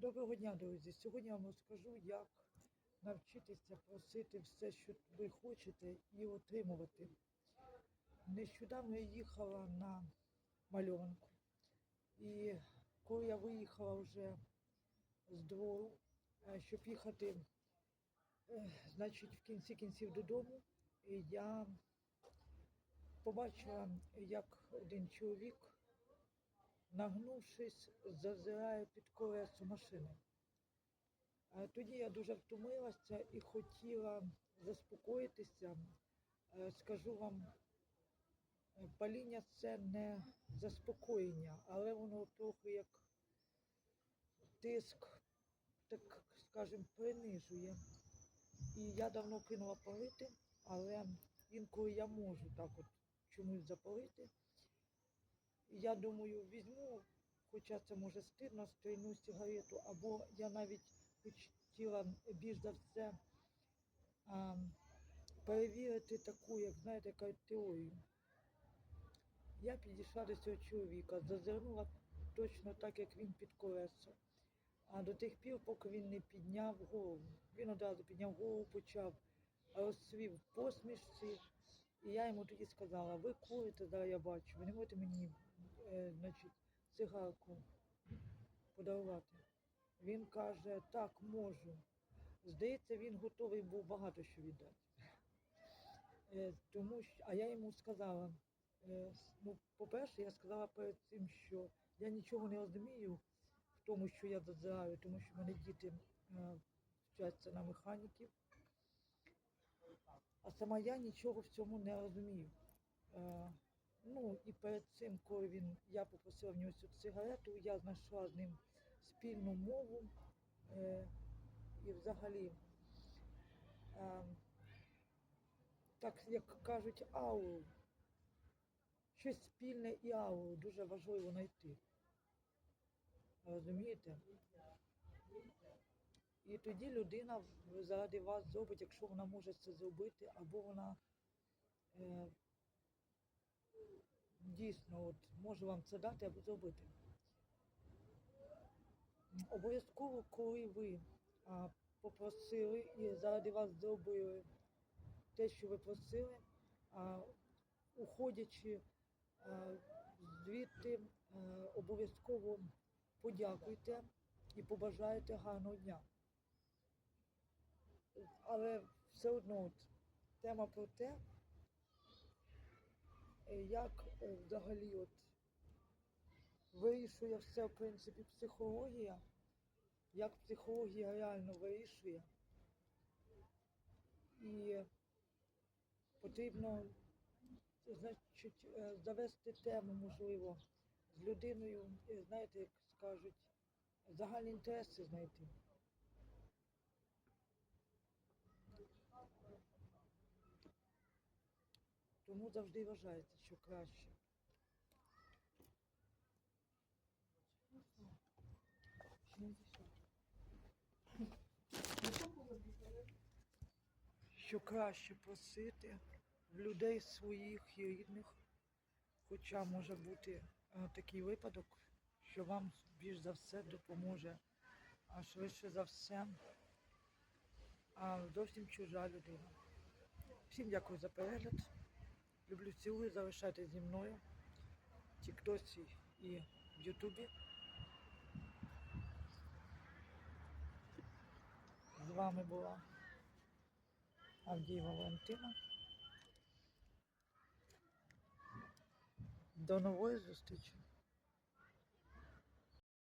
Доброго дня, друзі! Сьогодні я вам розкажу, як навчитися просити все, що ви хочете, і отримувати. Нещодавно я їхала на мальованку. І коли я виїхала вже з двору, е, щоб їхати, е, значить, в кінці кінців додому, я побачила, як один чоловік нагнувшись, зазирає під колесо машини. Тоді я дуже втомилася і хотіла заспокоїтися. Е, Скажу вам, е, паління це не заспокоєння, але воно трохи як тиск, так скажемо, принижує. І я давно кинула палити, але інколи я можу так от чомусь запалити. Я думаю, візьму, хоча це може стидно, стрільну сигарету, або я навіть хотіла більш за все а, перевірити таку, як знаєте, яка теорію. Я підійшла до цього чоловіка, зазирнула точно так, як він під колесо. А до тих пір, поки він не підняв голову. Він одразу підняв голову, почав розсвів в посмішці. І я йому тоді сказала, ви курите, зараз я бачу, ви не можете мені значить, цигарку подарувати. Він каже, так, можу. Здається, він готовий був багато що віддати. Е, тому що, а я йому сказала, е, ну, по-перше, я сказала перед цим, що я нічого не розумію в тому, що я зазираю, тому що мене діти е, вчаться на механіків. А сама я нічого в цьому не розумію. Ну і перед цим, коли він, я попросила в нього цю цигарету, я знайшла з ним спільну мову е, і взагалі, е, так як кажуть, ауру. Щось спільне і ауру дуже важливо знайти. Розумієте? І тоді людина заради вас зробить, якщо вона може це зробити, або вона е, дійсно от, може вам це дати або зробити. Обов'язково, коли ви а, попросили і заради вас зробили те, що ви просили, а, уходячи а, звідти, а, обов'язково подякуйте і побажаєте гарного дня. Але все одно от, тема про те, як е, взагалі от вирішує все, в принципі, психологія, як психологія реально вирішує. І потрібно, значить, е, завести тему, можливо, з людиною, е, знаєте, як скажуть, загальні інтереси знайти. Тому завжди вважається, що краще. Що краще просити в людей своїх і рідних, хоча може бути е, такий випадок, що вам більш за все допоможе, а швидше за все, а зовсім чужа людина. Всім дякую за перегляд. Люблю цілую, залишати зі мною в Тіктосі і в Ютубі. З вами була Авдієва Валентина. До нової зустрічі!